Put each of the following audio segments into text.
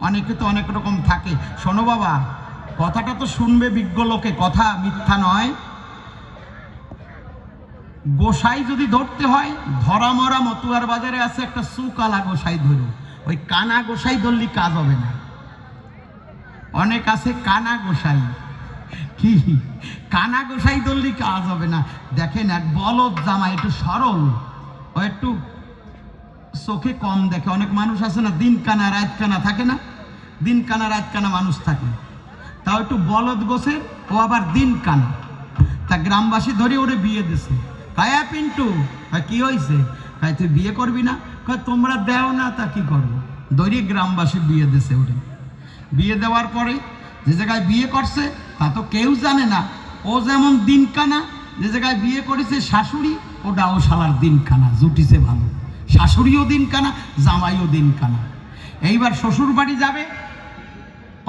অনেকে তো অনেক রকম থাকে। শোনো বাবা, কথাটা তো শুনবে বিজ্ঞ লোকে, কথা মিথ্যা নয়। গোসাই যদি ধরতে হয় ধরা মরা মতুয়ার বাজারে আছে একটা সুকালা গোসাই ধরো। ওই কানা গোসাই ধরলি কাজ হবে না। অনেক আছে কানা গোসাই। কি? কানা গোসাই ধরলি কাজ হবে না। দেখেন এক বলদ জামা একটু সরল, ও একটু চোখে কম দেখে। অনেক মানুষ আছে না দিন কানা রাত কানা থাকে না? দিন কানা রাত কানা মানুষ থাকে। তাও একটু বলদ গোছের ও আবার দিন কানা। তা গ্রামবাসী ধরে ওরে বিয়ে দিছে। কায়া পিন্টু কয়, কি হয়েছে কয় তুই বিয়ে করবি না? কয় তোমরা দেও না তা কি করব? ধরে গ্রামবাসী বিয়ে দিছে ওরে। বিয়ে দেওয়ার পরে যে জায়গায় বিয়ে করছে তা তো কেউ জানে না। ও যেমন দিন কানা যে জায়গায় বিয়ে করেছে শাশুড়ি ওটাও শালার দিন কানা জুটিছে ভালো। শাশুড়িও দিন কানা জামাইও দিন কানা। এইবার শ্বশুর বাড়ি যাবে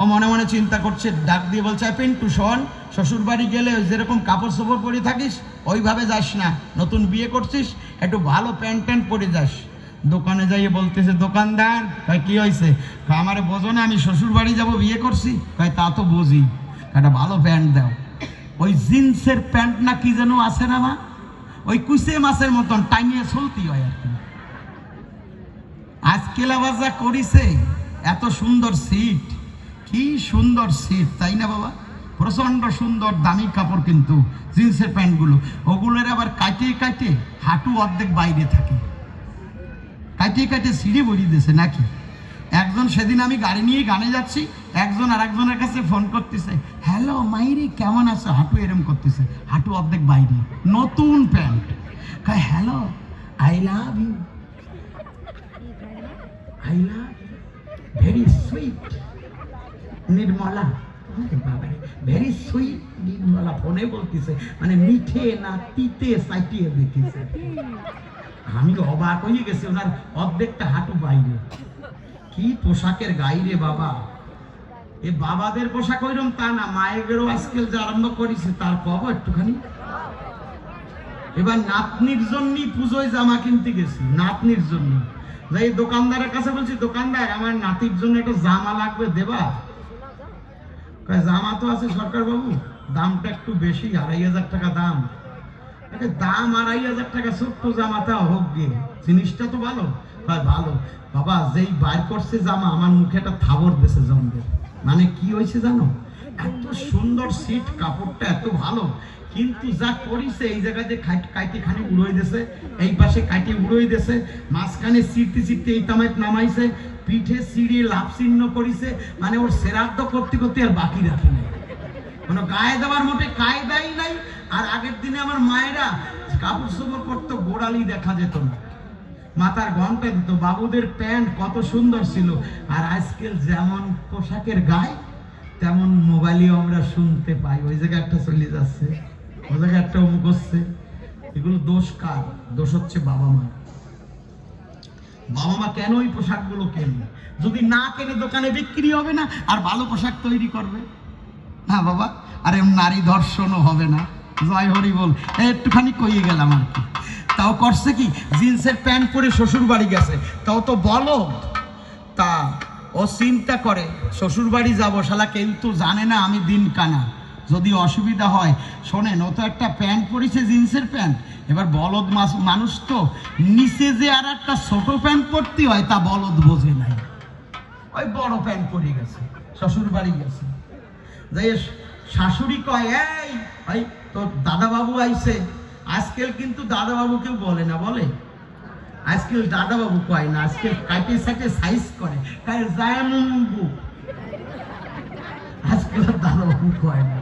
ও মনে মনে চিন্তা করছে, ডাক দিয়ে বলছে, "এই পিন্টু, শোন শ্বশুর বাড়ি গেলে যেরকম কাপড় চোপড় পরে থাকিস, ওইভাবে যাস না। নতুন বিয়ে করছিস, একটু ভালো প্যান্ট ট্যান্ট পরে যাস। দোকানে যাইয়ে বলতেছে, দোকানদার, কয়, কী হয়েছে আমারে বোঝো না, আমি শ্বশুর বাড়ি যাব, বিয়ে করছি। কয়, তা তো বুঝি। একটা ভালো প্যান্ট দাও। ওই জিন্সের প্যান্ট না কি যেন আছে না মা? ওই কুসে মাছের মতন টাইমিয়ে চলতি হয় আর কি। আজকেল আবার যা করিছে, এত সুন্দর সিট। কি সুন্দর সিট তাই না বাবা? প্রচণ্ড সুন্দর দামি কাপড় কিন্তু, জিন্সের প্যান্টগুলো। ওগুলোর আবার কাটে কাটে হাঁটু অর্ধেক বাইরে থাকে। কাটিয়ে কাটিয়ে সিঁড়ি বড়িয়ে দিয়েছে নাকি? একজন সেদিন আমি গাড়ি নিয়ে গানে যাচ্ছি, একজন আর একজনের কাছে ফোন করতেছে হ্যালো মাইরি, কেমন আছো? হাঁটু এরম করতেছে, হাঁটু অর্ধেক বাইরে, নতুন pant. Hello I love you I love very sweet Nirmala very sweet Nirmala ফোনে বলতেছে মানে মিঠে না তিতে সাইটিয়ে দেখেছে আমি অবাক হয়ে গেছি, ওনার অর্ধেকটা হাঁটু বাইরে। কি পোশাকের গাইরে বাবা। এ বাবাদের পোশাক ওইরকম তা না, মায়েদেরও আজকাল যে আরম্ভ করেছে, তার কব একটুখানি। এবার নাতনির জন্যই পুজোয় জামা কিনতে গেছি, নাতনির জন্য। যাই দোকানদারের কাছে বলছি, দোকানদার, আমার নাতির জন্য একটা জামা লাগবে দেবা? জামা তো আছে সরকার বাবু দামটা একটু বেশি, আড়াই হাজার টাকা দাম। দাম আড়াই হাজার টাকা, ছোট্ট জামাটা হোক গে। জিনিসটা তো ভালো। ভালো। বাবা, যেই বার করছে জামা, আমার মুখে একটা থাবর দেশে জমবে। মানে কি হয়েছে জানো? এত সুন্দর সিট, কাপড়টা এত ভালো। কিন্তু যা করিছে, এই জায়গায় যে কাইটি খানি উড়োই দেছে, এই পাশে কাইটি উড়োই দেছে, মাঝখানে সিটতে সিটতে এই তামাইত নামাইছে, পিঠে সিঁড়ি লাভ চিহ্ন করিছে মানে ওর সেরাদ্দ করতে করতে আর বাকি রাখে নাই। কোনো গায়ে দেওয়ার মোটে কায়দাই নাই, আর আগের দিনে আমার মায়েরা কাপড় চোপড় করতো গোড়ালি দেখা যেত না। মাথার ঘণ্টা দিত, বাবুদের প্যান্ট কত সুন্দর ছিল, আর আজকাল যেমন পোশাকের গায়ে, তেমন মোবাইলেও আমরা শুনতে পাই। ওই জায়গায় একটা চলে যাচ্ছে। জায়গায় একটা অমুক হচ্ছে। এগুলো দোষ কার? দোষ হচ্ছে বাবা মা বাবা মা কেন ওই পোশাকগুলো কেনে? যদি না কেনে, দোকানে বিক্রি হবে না, আর ভালো পোশাক তৈরি করবে। না বাবা, আর আরে নারী ধর্ষণও হবে না। জয় হরি বল। একটুখানি কইয়ে গেলাম আর কি। তাও করছে কি? জিন্সের প্যান্ট পরে শ্বশুর বাড়ি গেছে। তাও তো বলো। তা ও চিন্তা করে শ্বশুর বাড়ি যাব, শালা কেউ তো জানে না আমি দিন কানা যদি অসুবিধা হয়, শোনেন, ও তো একটা প্যান্ট পরেছে, জিন্সের প্যান্ট। এবার বলদ মানুষ তো নিচে যে আর একটা ছোট প্যান্ট পরতে হয়, তা বলদ বোঝে নাই। ওই বড় প্যান্ট পরে গেছে, শ্বশুর বাড়ি গেছে। যাই শাশুড়ি কয়, এই, ভাই, তোর দাদাবাবু আইছে। আজকাল কিন্তু দাদাবাবু কেউ বলে না, বলে? আজকাল দাদাবাবু কয় না, আজকাল কাটে সাটে সাইজ করে। কাল জায়ামু আজকাল দাদাবাবু কয় না।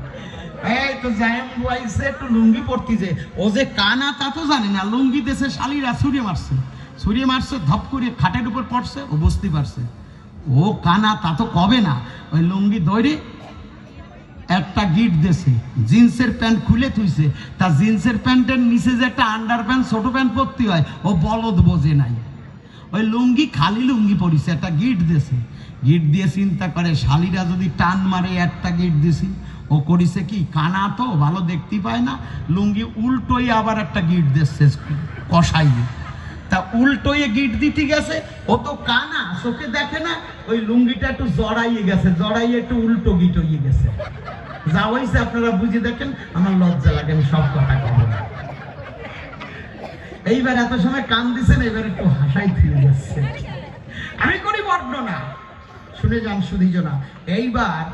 লুঙ্গি পরতি যে, ও যে কানা তা তো জানে না, লুঙ্গি দেশে শালিরা ছুঁড়ে মারছে। ছুঁড়ে মারছে, ধপ করে খাটের উপর পড়ছে, ও বুঝতে পারছে। ও কানা তা তো কবে না, ওই লুঙ্গি ধরে একটা গিট দেছে, জিন্সের প্যান্ট খুলে থুইছে। তা জিন্সের প্যান্টের নিচে যে একটা আন্ডার প্যান্ট, ছোট প্যান্ট পরতে হয়, ও বলদ বোঝে নাই। ওই লুঙ্গি খালি লুঙ্গি পরিছে, একটা গিট দেছে। গিট দিয়ে চিন্তা করে, শালিরা যদি টান মারে, একটা গিট দিছি। ও করিছে কি? কানা তো ভালো দেখতে পায় না, লুঙ্গি উল্টোই আবার একটা গিট দিচ্ছে, কষাইয়ে। তা উল্টোয়ে গিট দিতে গেছে, ও তো কানা, চোখে দেখে না, ওই লুঙ্গিটা একটু জড়াইয়ে গেছে, জড়াইয়ে একটু উল্টো গিট হয়ে গেছে। যা হয়েছে আপনারা বুঝে দেখেন, আমার লজ্জা লাগে, আমি সব কথা না। এইবার এত সময় কান দিছেন এবার একটু হাসাই ফিরে যাচ্ছে আমি করি বর্ণনা শুনে যান সুধীজনা, এইবার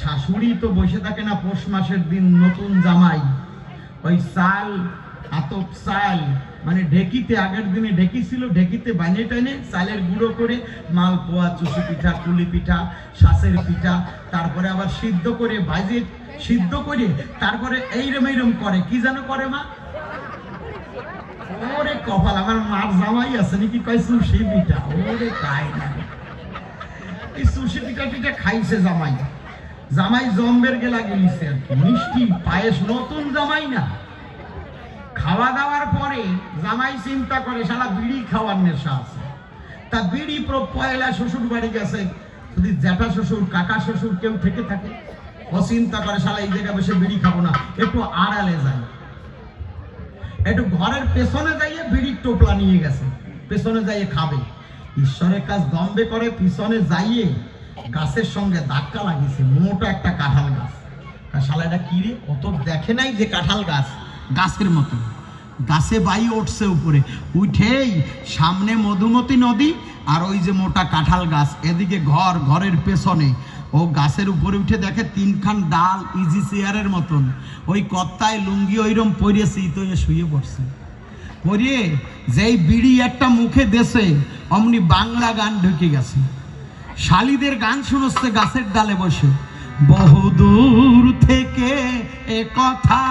শাশুড়ি তো বসে থাকে না পৌষ মাসের দিন নতুন জামাই। ওই চাল আতপ চাল মানে ঢেকিতে, আগের দিনে ঢেকি ছিল, ঢেকিতে বানিয়ে টাইনে চালের গুঁড়ো করে মালপোয়া চুষি পিঠা, কুলি পিঠা, শাঁসের পিঠা, তারপরে আবার সিদ্ধ করে ভাজে, সিদ্ধ করে তারপরে এইরম এইরম করে। কি যেন করে মা? ওরে কপাল, আমার মার জামাই আছে নাকি? কয় সুশি পিঠা? ওরে তাই না। এই সুশি পিঠা পিঠা খাইছে জামাই। জামাই জম্বের গেলা গেলিছে মিষ্টি পায়েস, নতুন জামাই না। খাওয়া দাওয়ার পরে জামাই চিন্তা করে সারা বিড়ি খাওয়ার নেশা আছে। তা বিড়ি পয়লা শ্বশুর বাড়ি গেছে, যদি জ্যাঠা শ্বশুর, কাকা শ্বশুর কেউ থেকে থাকে, ও চিন্তা করে সালা এই জায়গায় বসে বিড়ি খাব না, একটু আড়ালে যায়। একটু ঘরের পেছনে যাইয়ে বিড়ির টোপলা নিয়ে গেছে, পেছনে যাইয়ে খাবে। ঈশ্বরের কাজ দম্বে করে, পিছনে যাইয়ে গাছের সঙ্গে ধাক্কা লাগিয়েছে, মোটা একটা কাঁঠাল গাছ। শালা কি রে? অত দেখে নাই যে কাঁঠাল গাছ? গাছের মতো। গাছে বাই উঠছে উপরে। উঠেই সামনে মধুমতি নদী আর ওই যে মোটা কাঁঠাল গাছ, এদিকে ঘর, ঘরের পেছনে। ও গাছের উপরে উঠে দেখে তিনখান ডাল ইজি চেয়ারের মতন। ওই কত্তায় লুঙ্গি ওইরম পরিয়েছে তো শুয়ে পড়ছে। পরিয়ে যেই বিড়ি একটা মুখে দেশে, অমনি বাংলা গান ঢুকে গেছে। শালিদের গান শুনছে গাছের ডালে বসে। বহুদূর থেকে এ কথা।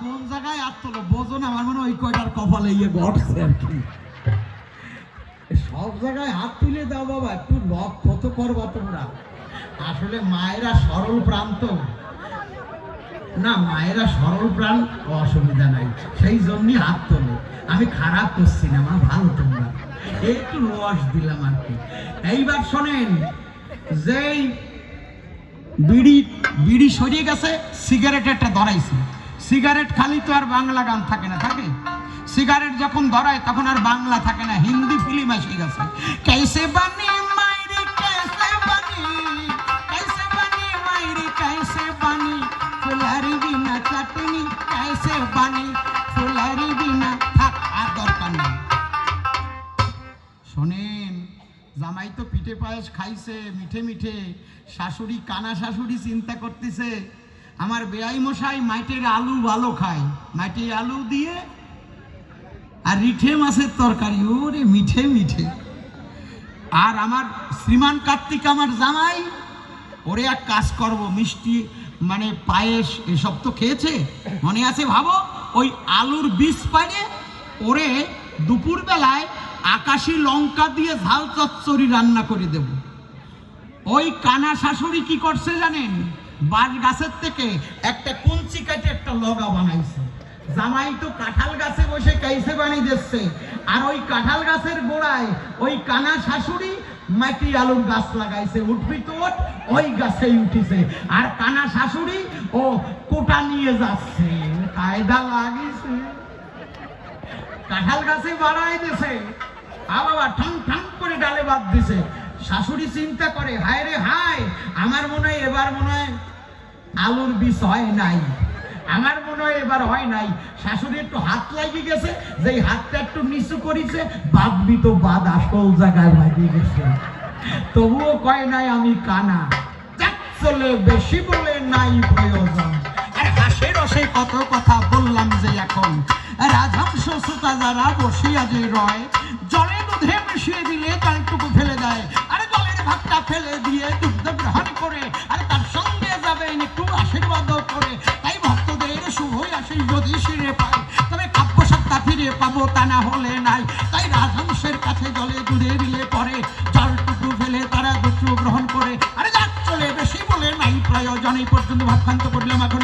কোন জায়গায় বোঝো না, আমার মনে ওই কয়টার কপালে ইয়ে ঘটছে আর কি। সব জায়গায় হাত তুলে দাও বাবা, একটু তো করবা তোমরা। আসলে মায়েরা সরল না, মায়েরা সরল প্রাণ, অসুবিধা নাই। সেই জন্যই হাত তোলে। আমি খারাপ করছি না, মা, ভালো তোমরা। একটু রস দিলাম আর কি। এইবার শোনেন, যেই বিড়ি বিড়ি সরিয়ে গেছে সিগারেট একটা ধরাইছে। সিগারেট খালি তো আর বাংলা গান থাকে না, থাকে? সিগারেট যখন ধরায়, তখন আর বাংলা থাকে না, হিন্দি ফিল্ম এসে গেছে। কেসে বানি মাইরি, কেসে বানি কেসে বানি মাইরি, কেসে বানি, ফুলারি বিনা চাটনি, কেসে বানি, ফুলারি বিনা থাক আর দরকার নেই। শোনেন, জামাই তো পিঠে পায়েস খাইছে, মিঠে মিঠে, শাশুড়ি কানা শাশুড়ি চিন্তা করতেছে আমার বেআই মশাই মাটির আলু ভালো খায়। মাটি আলু দিয়ে আর রিঠে মাছের তরকারি, ওরে মিঠে মিঠে। আর আমার শ্রীমান কার্তিক আমার জামাই, ওরে এক কাজ করব, মিষ্টি মানে পায়েস, এসব তো খেয়েছে? মনে আছে ভাবো? ওই আলুর বীজ পাড়ে ওরে দুপুরবেলায় আকাশি লঙ্কা দিয়ে ঝাল চচ্চড়ি রান্না করে দেব। ওই কানা শাশুড়ি কি করছে জানেন? বাঁশ গাছের থেকে একটা কুঞ্চি কাটে একটা লগা বানাইছে। জামাই তো কাঁঠাল গাছে বসে কাইসে বানিয়ে দিচ্ছে। আর ওই কাঁঠাল গাছের গোড়ায় ওই কানা শাশুড়ি মাটি আলুর গাছ লাগাইছে। উঠবি তো ওঠ, ওই গাছেই উঠিছে। আর কানা শাশুড়ি ও কোটা নিয়ে যাচ্ছে। কায়দা লাগিছে। কাঁঠাল গাছে বাড়াই দিছে। আ বাবা ঠাং ঠাং করে ডালে বাদ দিছে। শাশুড়ি চিন্তা করে, হায় রে হায়, আমার মনে হয় এবার মনে হয় আলুর বিষ হয় নাই। আমার মনে হয় এবার হয় নাই। শাশুড়ি একটু হাত লাগিয়ে গেছে, যেই হাতটা একটু নিচু করিছে বাদবি তো বাদ আসল জায়গায় বাজিয়ে গেছে। তবুও কয় নাই আমি কানা চলে বেশি বলে নাই প্রয়োজন। আর হাসে রসে কত কথা বললাম যে এখন, রাজহংস সুতা যারা বসিয়া যে রয়, জলে দুধে মিশিয়ে দিলে জলটুকু ফেলে দেয়। ভাতটা ফেলে দিয়ে দুগ্ধ গ্রহণ করে, আর তার সঙ্গে যাবেন একটু আশীর্বাদ করে। তাই ভক্তদের শুভই আসি যদি শিরে পায়, তবে কাব্য সত্তা ফিরে পাবো তা না হলে নাই। তাই রাজহংসের কাছে জলে দুধে দিলে পরে জলটুকু ফেলে তারা দুধ গ্রহণ করে। আরে যাক, চলে বেশি বলে নাই, প্রয়োজন এই পর্যন্ত ভাত করলাম এখন